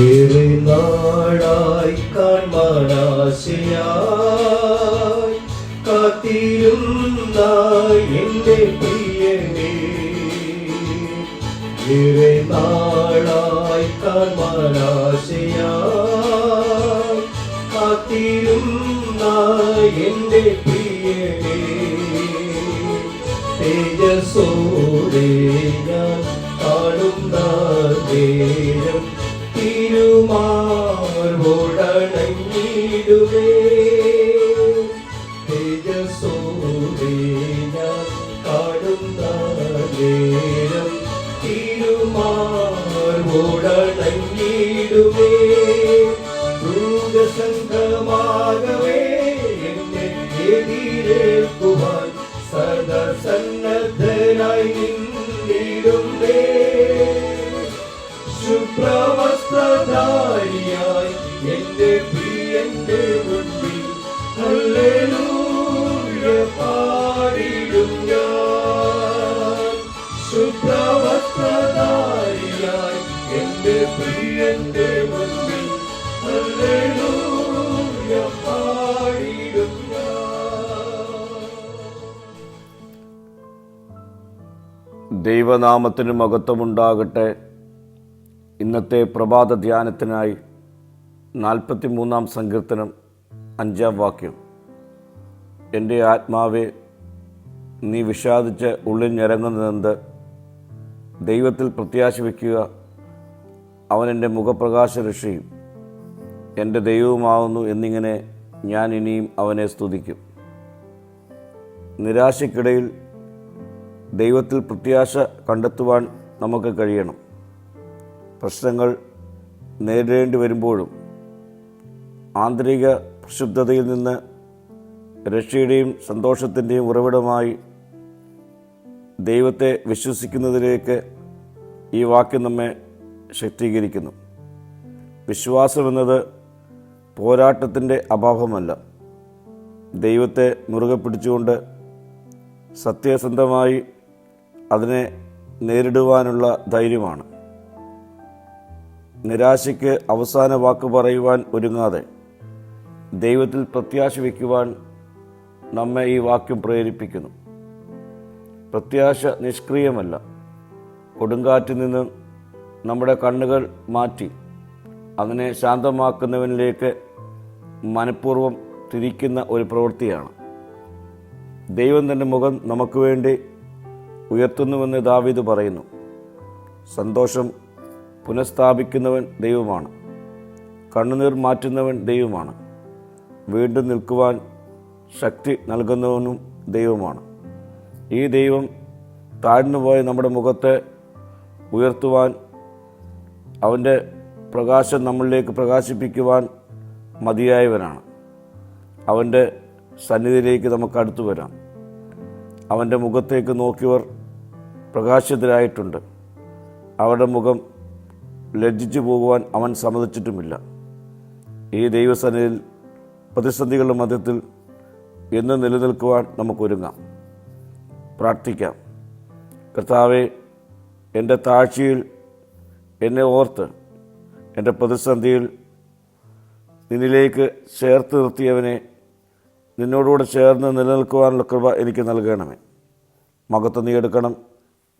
ഏറെ നാളായി കാൺമാനാശയായി കാത്തിരുന്നായി എന്റെ പ്രിയനേ. ഏറെ നാളായി കാൺമാനാശയായി കാത്തിരുന്നായി എന്റെ പ്രിയനേ. തേജസ്സോടെ ഞാൻ കാണുന്ന നേരം തിരുമാർവോടണങ്ങിടുമേ തേജസ്സോടെ ഞാൻ കാണുന്ന നേരം തിരുമാർവോടണങ്ങിടുമേ ദൂരസംഘമാകവേ എന്നെ എതിരേൽക്കുവാൻ ദൈവനാമത്തിന് മഹത്വമുണ്ടാകട്ടെ. ഇന്നത്തെ പ്രഭാത ധ്യാനത്തിനായി നാൽപ്പത്തി മൂന്നാം സങ്കീർത്തനം അഞ്ചാം വാക്യം. എന്റെ ആത്മാവെ നീ വിഷാദിച്ച് ഉള്ളിൽ ഞരങ്ങുന്നതെന്ത് ദൈവത്തിൽ പ്രത്യാശ വയ്ക്കുക. അവൻ എന്റെ മുഖപ്രകാശ രക്ഷയും എന്റെ ദൈവവുമാവുന്നു എന്നിങ്ങനെ ഞാൻ ഇനിയും അവനെ സ്തുതിക്കും. നിരാശയ്ക്കിടയിൽ ദൈവത്തിൽ പ്രത്യാശ കണ്ടെത്തുവാൻ നമുക്ക് കഴിയണം. പ്രശ്നങ്ങൾ നേരിടേണ്ടി വരുമ്പോഴും ആന്തരിക പ്രക്ഷുബ്ധതയിൽ നിന്ന് രക്ഷയുടെയും സന്തോഷത്തിന്റെയും ഉറവിടമായി ദൈവത്തെ വിശ്വസിക്കുന്നതിലേക്ക് ഈ വാക്യം നമ്മെ ശക്തീകരിക്കുന്നു. വിശ്വാസമെന്നത് പോരാട്ടത്തിന്റെ അഭാവമല്ല. ദൈവത്തെ മുറുകെ പിടിച്ചുകൊണ്ട് സത്യസന്ധമായി അതിനെ നേരിടുവാനുള്ള ധൈര്യമാണ്. നിരാശയ്ക്ക് അവസാന വാക്ക് പറയുവാൻ ഒരുങ്ങാതെ ദൈവത്തിൽ പ്രത്യാശ വയ്ക്കുവാൻ നമ്മെ ഈ വാക്യം പ്രേരിപ്പിക്കുന്നു. പ്രത്യാശ നിഷ്ക്രിയമല്ല. കൊടുങ്കാറ്റിൽ നിന്ന് നമ്മുടെ കണ്ണുകൾ മാറ്റി അതിനെ ശാന്തമാക്കുന്നവനിലേക്ക് മനഃപൂർവം തിരിക്കുന്ന ഒരു പ്രവൃത്തിയാണ്. ദൈവം തന്റെ മുഖം നമുക്ക് വേണ്ടി ഉയർത്തുന്നുവെന്ന് ദാവീദ് പറയുന്നു. സന്തോഷം പുനഃസ്ഥാപിക്കുന്നവൻ ദൈവമാണ്. കണ്ണുനീർ മാറ്റുന്നവൻ ദൈവമാണ്. വീണ്ടും നിൽക്കുവാൻ ശക്തി നൽകുന്നവനും ദൈവമാണ്. ഈ ദൈവം താഴ്ന്നുപോയ നമ്മുടെ മുഖത്തെ ഉയർത്തുവാൻ അവന്റെ പ്രകാശം നമ്മളിലേക്ക് പ്രകാശിപ്പിക്കുവാൻ മതിയായവനാണ്. അവന്റെ സന്നിധിയിലേക്ക് നമുക്ക് അടുത്തു വരാം. അവന്റെ മുഖത്തേക്ക് നോക്കിയവർ പ്രകാശിതരായിട്ടുണ്ട്. അവരുടെ മുഖം ലജ്ജിച്ചു പോകുവാൻ അവൻ സമ്മതിച്ചിട്ടുമില്ല. ഈ ദൈവസന്നിധിയിൽ പ്രതിസന്ധികളുടെ മധ്യത്തിൽ എന്ന് നിലനിൽക്കുവാൻ നമുക്കൊരുങ്ങാം. പ്രാർത്ഥിക്കാം. കർത്താവെ എന്റെ താഴ്ചയിൽ എന്നെ ഓർത്ത് എന്റെ പ്രതിസന്ധിയിൽ നിന്നിലേക്ക് ചേർത്ത് നിർത്തിയവനെ നിന്നോടുകൂടെ ചേർന്ന് നിലനിൽക്കുവാനുള്ള കൃപ എനിക്ക് നൽകണമേ. മകത്ത് നീ എടുക്കണം.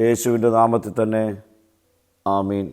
യേശുവിന്റെ നാമത്തിൽ തന്നെ. ആമീൻ.